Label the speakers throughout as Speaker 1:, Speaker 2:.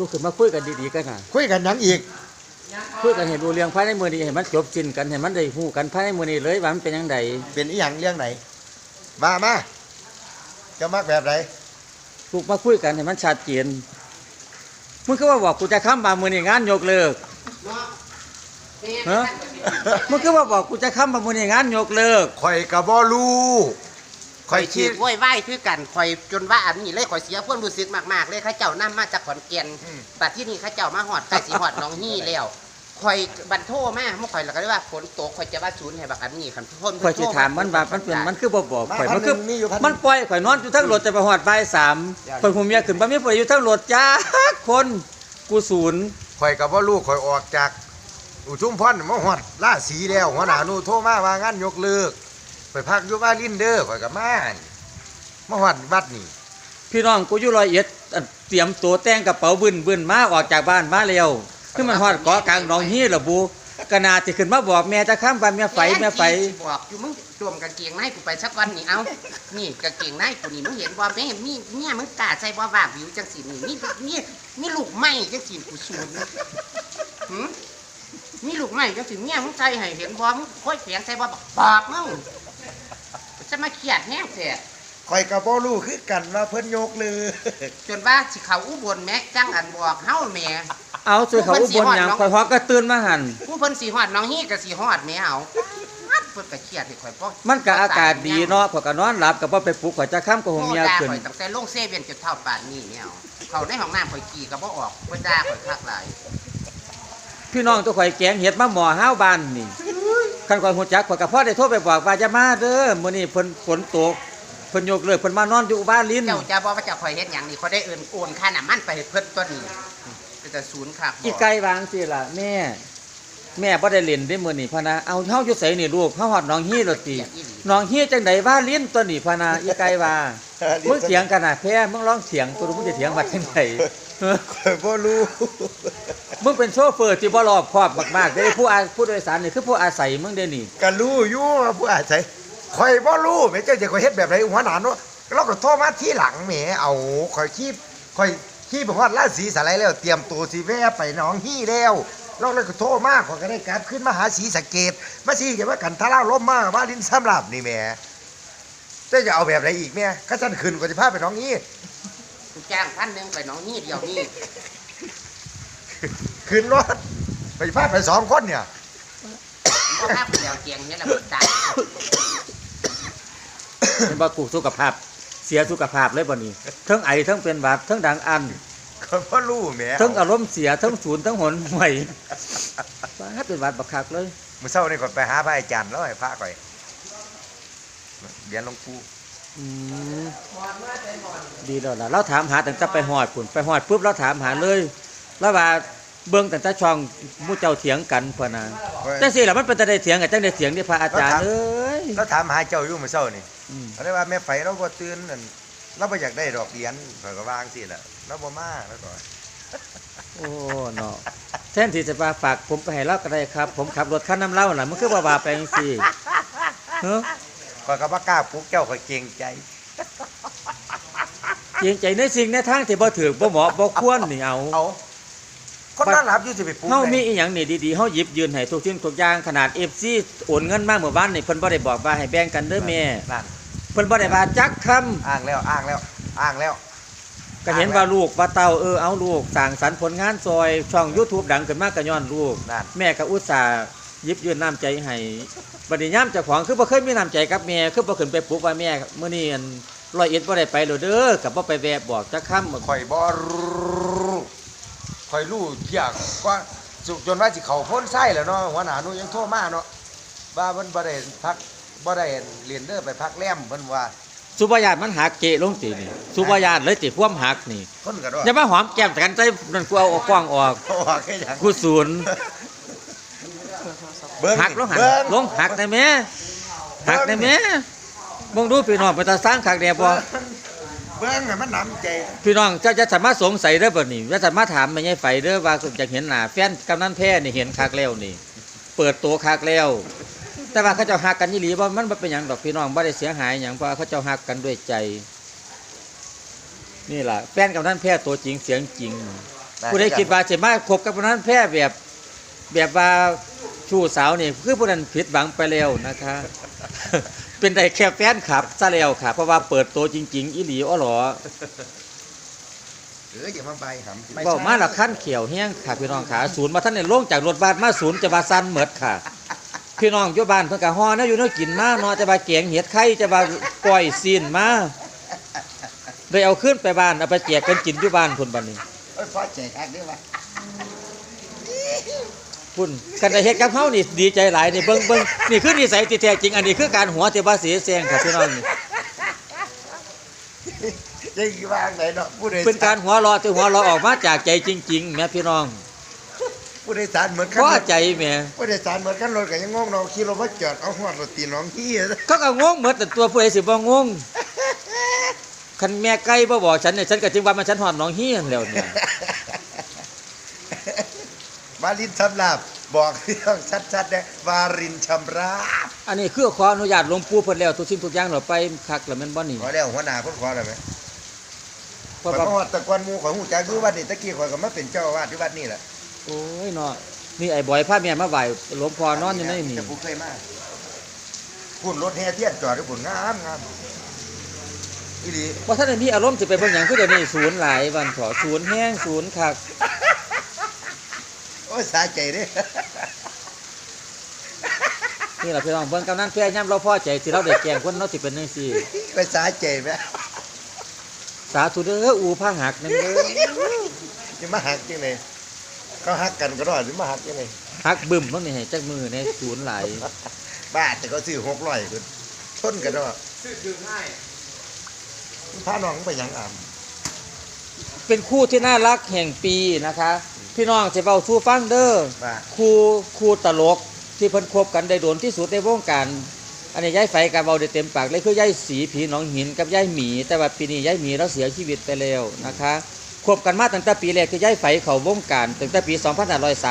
Speaker 1: ลูกขึ้นมาคุยกันดีๆกันน่ะ
Speaker 2: คุยกันหยังอีก
Speaker 1: คุยกันให้รู้เรื่องภายในมือนี้ให้มันจบสิ้นกันให้มันได้ฮู้กันภายในมือนี้เลยว่ามันเป็นจังได
Speaker 2: เป็นอีหยังเรื่องไหนมามาจะมักแบบไหน
Speaker 1: ลูกมาคุยกันให้มันชัดเจนมึงคือว่าบอกกูจะค้ำบามือนี้งานยกเลิกฮะมึงคือว่าบอกกูจะค้ำบามือนี้งานยกเลิก
Speaker 2: ข่อยกะบ่รู้ ข่
Speaker 3: ข่
Speaker 2: อ
Speaker 3: อยย
Speaker 2: คิ
Speaker 3: คิ
Speaker 2: ด
Speaker 3: ดว้ยไหวคือกันข่อยจนว่าอันนี้เลยข่อยเสียความรู้สึกมากๆ เลยเข้าเจ้านํมาจากขอนแก่น
Speaker 2: อืม
Speaker 3: แต่ที่นี่เข้าเจ้ามาหอดไก่สีหอดน้องฮี่แล้วข่อยบันโทมาเมื่อข่อยแล้วก็ได้ว่าฝนตกข่อยจะว่าศูนย์ให้บักอันนี้คันพ่น
Speaker 1: ข่อยสิถามมันว่ามันเป็นมันคือบ่บอกข่อย
Speaker 2: พั
Speaker 1: มันนคือ
Speaker 2: หงมีอยู่พัน
Speaker 1: มันปล่อยข่อยนอนอยู่ทั้งรถจะไปหอดบ่ายสามข่อยหูเมียขึ้นบ่มีผู้ใดอยู่ทั้งรถจ้าคนกูศูนย์
Speaker 2: ข่อยกะบ่รู้ข่อยออกจาก อุทุมพรมาฮอดราศีแล้วหัวหน้าหนูโทรมาว่างานยกเลิก ไปพักอยู่บ้านลินเด้อข่อยก็มานี่มาฮอดวัดนี่
Speaker 1: พี่น้องกูอยู่ร้อยเอ็ดอั่นเตรียมตัวแต่งกระเป๋าบึนบึนมาออกจากบ้านมาแล้วคือมันฮอดเกาะกลางหนองฮีระบูกนาสิขึ้นมาบอกแม่จะข้ามบ้านแม่ไฟแม่ไฟ
Speaker 3: บอกอยู่มึงรวมกางเกงในกูไปสักวันนี่เอา นี่กางเกงในกูนี่มึงเห็นบ่แม่มีเนี่ยมึงกล้าใส่บ่ว่าวิวจังสินี่นี่นี่นี่ลูกไม้จังสิกูสูนหืมนี่ลูกไม้จังสิเนี่ยมึงใส่ให้เห็นบ่มึงค่อยแข็งใส่บ่บอกบอกมึงจะ มาเครียดแน่แท้
Speaker 2: ข่อยกะบ่รู้คือกันว่าเพิ่นยกเลิก
Speaker 3: จนว่าสิเขาอุบลแม็กจังอันบอกเฮาแหม่
Speaker 1: เอาช่วยเขาอุบลหยังข่อยฮอกก็ตื่นมาหัน
Speaker 3: ผู้เพิ่นสิฮอดน้องฮี่ก็สิฮอดแหม่เอาเพิ่นก็เครียดให้ข่อยบ่
Speaker 1: มันก็อากาศดีเนาะข่อยก็นอนหลับก็บ่ไปปลุกข่อยจะข้ามก็หูเมีย
Speaker 3: โอ้ด่า
Speaker 1: ขึ้น
Speaker 3: ข่อยตั้งแต่ลงเซเว่นจนเท่าป่านนี้เนี่ยเอาเขาในห้องน้ำข่อยขี่ก็บ่ออกเพิ่นด่าข่อยคักหลาย
Speaker 1: พี่น้องตัวข่อยแกงเห็ดมาหมอห้าวบ้านนี่ คันข่อยฮู้จักข่อยก็พอได้โทรไปบอกว่าจะมาเด้อมื้อนี้เพิ่นฝนตกเพิ่นยกเลิกเพิ่นมานอนอยู่บ้านลิ้น
Speaker 3: เจ้าจะบอกว่าเจ้าข่อยเฮ็ดหยังนี่ข่อยได้เอิ้นโอนค่าน้ำมันไปให้เพิ่นตัวนี้ก็จะศูนย์ครับ
Speaker 1: อีไก่วางสิล่ะแม่ แม่บ่ได้เล่นได้มื้อนี้พะนะเอาเฮาอยู่ไสนี่ลูกเฮาฮอดหนองฮีแล้วติหนองฮีจังไดว่าลิ้นตัวนี้พะนะอีไก่ว่ามึงเถียงกันน่ะแพ้มึงร้องเถียงตัวมึงจะเถียงว่าจังไดเออ
Speaker 2: ข่อยบ่รู้
Speaker 1: มึงเป็นโชเฟอร์ที่บ่รอบคอบมากๆเด้ผู้อาผู้โดยสารนี่คือผู้อาศัยมึงเด้นี่
Speaker 2: ก็รู้อยู่ว่าผู้อาศัยข่อยบ่รู้แม่เจ้าจะข่อยเฮ็ดแบบไหนหัวหน้าเนาะเราก็โทรมาที่หลังแหมเอาข่อยขี้ข่อยขี้ไปฮอดราศีสะไลแล้วเตรียมตัวสิแว่ไปหนองฮี่แล้วเราเลยก็โทรมาข่อยก็ได้กลับขึ้นมาหาสีสะเกดมาสีเก็บว่ากันทะล่าลมมาว่าดินสำลับนี่แหม่เจ้าจะเอาแบบไหนอีกแม่ก็ฉันขึ้นก็จะพาไปหนองฮี่
Speaker 3: กูจ้างพันหนึงไปน้องนี่เดียวนี่
Speaker 2: ขึ้นรถไปพาไปสองคนเนี่ย
Speaker 3: บ่ภาพเดียวเกียงเนี่ยละมึงตาย
Speaker 1: เป็นบ่กูสุขภาพ เสียสุขภาพเลยบ่นี่ทั้งไอทั้งเป็นหวัดทั้งดังอัน
Speaker 2: ก็บ่รู้แหม่
Speaker 1: ทั้งอารมณ์เสียทั้งศูนย์ทั้งหนห่วยว้าเป็นหวัดบักคักเลย
Speaker 2: มื้อเช้านี่ข่อยไปหาพระอาจารย์แล้วให้พระข่อยเรียนหลวงปู่
Speaker 1: อืมดีแล้วล่ะเราถามหาตั้งแต่ไปหอดปุ่นไปหอดปุ๊บเราถามหาเลย แล้วว่าเบิ่งตั้งแต่ช่องหมู่เจ้าเถียงกันพะนะจังซี่ล่ะมันเป็นแต่ได้เถียงกันจังได้เถียงที่พระอาจารย์เอ้ย
Speaker 2: แล้วถามหาเจ้าอยู่มื้อเช้านี่
Speaker 1: อืม
Speaker 2: เขาได้ว่าแม่ไฟเราบ่ตื่นนั่นเราบ่อยากได้ดอกเหรียญข่อยก็วางสิล่ะเราบ่มาแล้วก็
Speaker 1: โอ้เนาะแทนที่จะมาฝากผมไปให้เล่าก็ได้ครับ ผมขับรถคันน้ำเล่าน่ะมันคือว่าว่าไปจังซี่เฮ้อ
Speaker 2: ข่ อยก็บ่กล้าปลุกเจ้าข่อยเกรงใจ
Speaker 1: เกรงใจในสิ่งในทางที่บ่ถูกบ่เหมาะบ่ควรนี่เอา
Speaker 2: เอาคนนอนหลับอยู่สิไปปลุก
Speaker 1: เฮามี
Speaker 2: ได้
Speaker 1: อีหยังนี่ดีๆเฮาหยิบยืนให้ทุกสิ่งทุกอย่างขนาด FC โอนเงินมาเมื่อวานนี่เพิ่นบ่ได้บอกว่าให้แบ่งกันเด้อแม่
Speaker 2: นั่น
Speaker 1: เพิ่นบ่ได้ว่าจักคำ
Speaker 2: อ้างแล้วอ้างแล้วอ้างแล้ว
Speaker 1: ก็เห็นว่าลูกว่าเต้าเออเอาลูกสร้างสรรค์ผลงานซอยช่อง YouTube ดังขึ้นมาก็ย้อนลูก
Speaker 2: นั่น
Speaker 1: แม่ก็อุตส่าห์ห ยิบยืนน้ำใจให้บัดนี้ย่ามเจ้าของคือบ่เคยมีน้ำใจกับแม่คือบ่ขึ้นไปปลุกว่าแม่มื้อนี้อันร้อยเอ็ดบ่ได้ไปแล้วเด้อก็บ่ไปแวะบอกจักคำ
Speaker 2: ข่อยบ่รู้ข่อยรู้เที่ยงก็สุจนว่าสิเข้าพ้นไส้แล้วเนาะหัวหน้าหนูยังโทรมาเนาะว่าเพิ่นบ่ได้พักบ่ได้เรียนเด้อไปพักแรมเพิ่นว่า
Speaker 1: สุบายานมันหักเกะลงตินี่สุบายานเลยติพ่วมหักนี่
Speaker 2: คนก็ด้วย
Speaker 1: อย่ามาหอมแก้มกันใจนั่นกูเอาออกกว้างออก
Speaker 2: เพราะว่าแค่หยัง
Speaker 1: กูศูนย์
Speaker 2: เบิ่ง
Speaker 1: หักลงหัก
Speaker 2: เบิ่ง
Speaker 1: ลงหักได้แม่หักได้แม่มองดูพี่น้องไปตาสร้างคักแดบ่
Speaker 2: เบิ่งให้มันหนำใจ
Speaker 1: พี่น้องเจ้าจะสามารถสงสัยได้บ่นี่จะสามารถถามแม่ยายไฟเด้อว่าอยากเห็นหน้าแฟนกำนันแพ้นี่เห็นคักแล้วนี่ เปิดตัวคักแล้ว แต่ว่าเขาเจ้าฮักกันยี่หลีว่ามันบ่เป็นหยังดอกพี่น้องบ่ได้เสียหายหยังเพราะว่าเขาเจ้าฮักกันด้วยใจ นี่ล่ะแฟนกำนันแพ้ตัวจริงเสียงจริง ผู้ใดคิดว่าจะมาคบกับผู้นั้นแพร่แบบ แบบว่า ชู้สาวนี่คือผู้นั้นผิดหวังไปแล้วนะคะ เป็นได้แค่แฟนคลับซะแล้วค่ะ เพราะว่าเปิดตัวจริง ๆ อีหลีอ้อหรอ
Speaker 2: เอออย่ามาใบหำ
Speaker 1: เว้ามาละขั้นเขียวแห้งค่ะพี่น้องขาศูนย์มาท่านในลงจากรถบัสมาศูนย์จะมาซันเหมิดค่ะ พี่น้องอยู่บ้านเพิ่นก็ฮ้อนะอยู่เนาะกินมาเนาะจะมาแกงเห็ดไข่จะมาก้อยซีนมาได้เอาขึ้นไปบ้านเอาไปแจกกันกินอยู่บ้านพุ่นบัดนี้
Speaker 2: เอ้ยฟ้าแจกอักได้ปะ
Speaker 1: พุ่นกันได้เฮ็ดกับเฮานี่ดีใจหลายนี่เบิ่งเบิ่งนี่คือนิสัยที่แท้จริงอันนี้คือการหัวที่ว่าเสียแซงค่ะพี่น้องนี่
Speaker 2: ยังกี่ว่าไหนเนาะผู้โดย
Speaker 1: เป็นการหัวเราะที่หัวเราะออกมาจากใจจริงๆแม่พี่น้อง
Speaker 2: ผู้โดยสารเหมือนกั
Speaker 1: พอ
Speaker 2: รถ
Speaker 1: ใจแหม่
Speaker 2: ผู้โดยสารเหมือนกันรถก็ยังงงเนาะขี่รถมาจอดเอาหัวรถตีน้องขี้
Speaker 1: เขาก็งงหมดแต่ตัวผู้ใดสิบ่งงคันแม่ไก่บ่บอกฉันเนี่ยฉันก็จึงว่ามันฉันหอมน้องเฮียนแล้วเนี่ย
Speaker 2: วารินชำราบบอกเรื่องชัดๆนะวารินชำราบ
Speaker 1: อันนี้คือขออนุญาตหลวงปู่เพิ่นแล้วทุกสิ่งทุกอย่างเราไปคักแล้วแม่นบ่นี่
Speaker 2: ขอแล้วหัวหน้าเพิ่นขอแล้วไหม
Speaker 1: เพ
Speaker 2: ข่อ
Speaker 1: ราะ
Speaker 2: ย
Speaker 1: ว่า
Speaker 2: มาฮอดแตะกอนหมู่ของหูจักดูวัดนี่ตะกี้ข่อยก็มาเป็นเจ้าอาวาสที่วัดนี่แหละ
Speaker 1: โอ้ยเนาะนี่ไอ้บอยพาแม่มาไหว้หลวงพ่อนอนอยู่ในนี่
Speaker 2: แต่ผู้เคยมาพุ่นรถแห่เทียนจอดอยู่พุ่นงามงามอีหลี
Speaker 1: ว่าท่านได้มีอารมณ์สิไปเบิ่งหยังคือเดี๋ยวนี้ศูนย์หลายวันขอศูนย์แห้งศูนย์คัก
Speaker 2: โอ้ย สาใจเด้
Speaker 1: นี่ล่ะพี่น้องเบิ่งกำนันแพ้ย่ำเราพอใจสิเราได้แกล้งคนเราสิเป็นจังซี่
Speaker 2: ไปสาใจไหม
Speaker 1: สาธุเด้ออูผ้าหักนั่นเด้อ
Speaker 2: จะมาหักจังไดเขาหักกันก็รอดหรือมาหักจังได
Speaker 1: หักบึ้มมันนี่ให้จักมือในศูนย์หลาย
Speaker 2: บ้าแต่เขาซื้อหกร้อยคุณชนกันเนาะ
Speaker 3: ซื้อคือง่าย
Speaker 2: พาน้องไปหยังอ่ำ
Speaker 1: เป็นคู่ที่น่ารักแห่งปีนะคะ พี่น้องจะเบาสู้ฟังเด้อ
Speaker 2: ว่า
Speaker 1: คู่คู่ตลกที่เพิ่นคบกันได้โดนที่สุดในวงการ อันนี้ย้ายไฟกับเบาได้เต็มปากเลยคือย้ายสีผีหนองหินกับย้ายหมี แต่ว่าปีนี้ย้ายหมีแล้วเสียชีวิตไปแล้วนะคะคบกันมาตั้งแต่ปีแรกคือย้ายไฟเขาวงการตั้งแต่ปี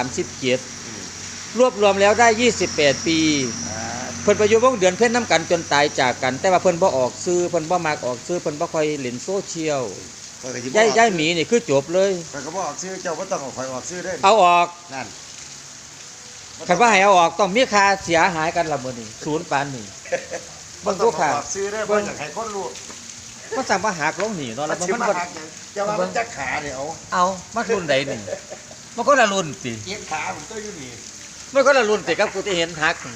Speaker 1: 2537รวบรวมแล้วได้ 28 ปี
Speaker 2: อ่า
Speaker 1: เพิ่นไปอยู่วงเดือนเพ่นน้ำกันจนตายจากกัน แต่ว่าเพิ่นบ่ออกซื้อเพิ่นบ่มักออกซื้อเพิ่นบ่ค่อยเล่นโซเชียล
Speaker 2: ข้อยก็สิบ่
Speaker 1: ย้าย
Speaker 2: ออก
Speaker 1: ย้ายหมีนี่คือจบเลย
Speaker 2: ข้อยก็บ่ออกซื้อเจ้าบ่ต้องเอาข่อยออกซื้อเด้อ
Speaker 1: เอาออก
Speaker 2: นั่น
Speaker 1: คันว่าให้เอาออกต้องมีค่าเสียหายกันละมื้อนี้ศูนย์ปานนี่
Speaker 2: บ่
Speaker 1: เบิ่ง
Speaker 2: ต้
Speaker 1: ดู
Speaker 2: อง
Speaker 1: ค่ะ
Speaker 2: เอาออกซื้อเด้อบ่อยากให้คนรู้
Speaker 1: มันสั่งมาหักลงนี่เนาะแล้ว
Speaker 2: มัน
Speaker 1: มัน
Speaker 2: สิ
Speaker 1: มัน
Speaker 2: มา
Speaker 1: บ่
Speaker 2: หักหยังเจ้าว่ามันจักขาเนี่ยเอา
Speaker 1: เอามันรุ่นใดนี่มันก็ละรุ่นสิ
Speaker 2: เจ็บขาผมตัวอยู่นี่
Speaker 1: มันก็ละรุ่นสิครับกูที่เห็นหักนี่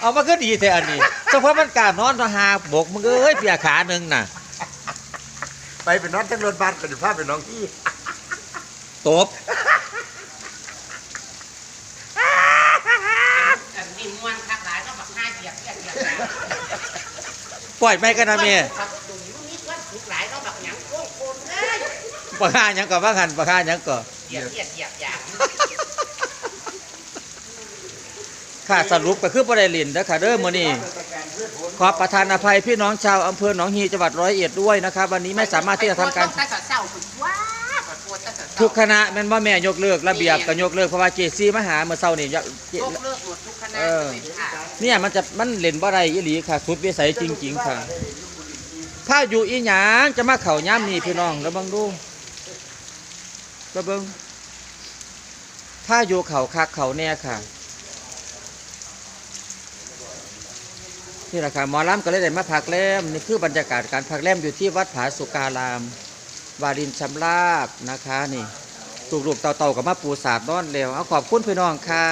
Speaker 1: เอามันก็ดีแท้อันนี้เฉพาะมันกล้านอนมาหาบกมึงเอ้ยเปียขาหนึงน่ะ
Speaker 2: ไปเป็นนอนทั้งรถบัสก็สิพาไปน้องที่
Speaker 1: ตบ
Speaker 3: อันนี้ม่วนคักหลายต้องบักห้าเหยียบเหยียบเหยียบเหยียบ
Speaker 1: ปล่อยไปกันนะแม่
Speaker 3: บักดุ่มลูกนี้ก็ถูกหลายต้องบักหยังโค้งโคนเอ้ย
Speaker 1: บ่ค่าหยังก็ว่าหันบ่ค่าหยังก็
Speaker 3: เหยียบเหยียบเหยียบเหยียบ
Speaker 1: ค่าสรุปก็คือบ่ได้เล่นเด้อค่ะเด้อมื้อนี้ ขอประทานอภัยพี่น้องชาวอำเภอหนองฮีจังหวัดร้อยเอ็ดด้วยนะครับ วันนี้ไม่สามารถที่จะทำการ
Speaker 3: ตั้งแต่เศร้าถึงว้าขอโทษตั้งแต่เศร้า
Speaker 1: ทุกคณะแม่นว่าแม่ยกเลิกระเบียบก็ยกเลิกเพราะว่าเจซีมาหาเมื่อเช้านี่ยะเจ
Speaker 3: ยกเลิกหมดทุกคณะ
Speaker 1: เออ
Speaker 3: เลยค่ะ
Speaker 1: เนี่ยมันจะมันเล่นบ่ได้อีหลีค่ะสุดวิสัยจริง ๆ ค่ะถ้าอยู่อีหยังจะมาเข้าย่ามนี่พี่น้องแล้วเบิ่งดูแล้วเบิ่งถ้าอยู่เขาคักเขาแน่ค่ะ นี่แหละค่ะหมอลำก็เลยได้มาพักแรมนี่คือบรรยากาศการพักแรมอยู่ที่วัดผาสุการาม วารินชำราบนะคะนี่ลูกๆเต่าๆกับมาปูสาดนอนเร็วเอาขอบคุณพี่น้องค่ะ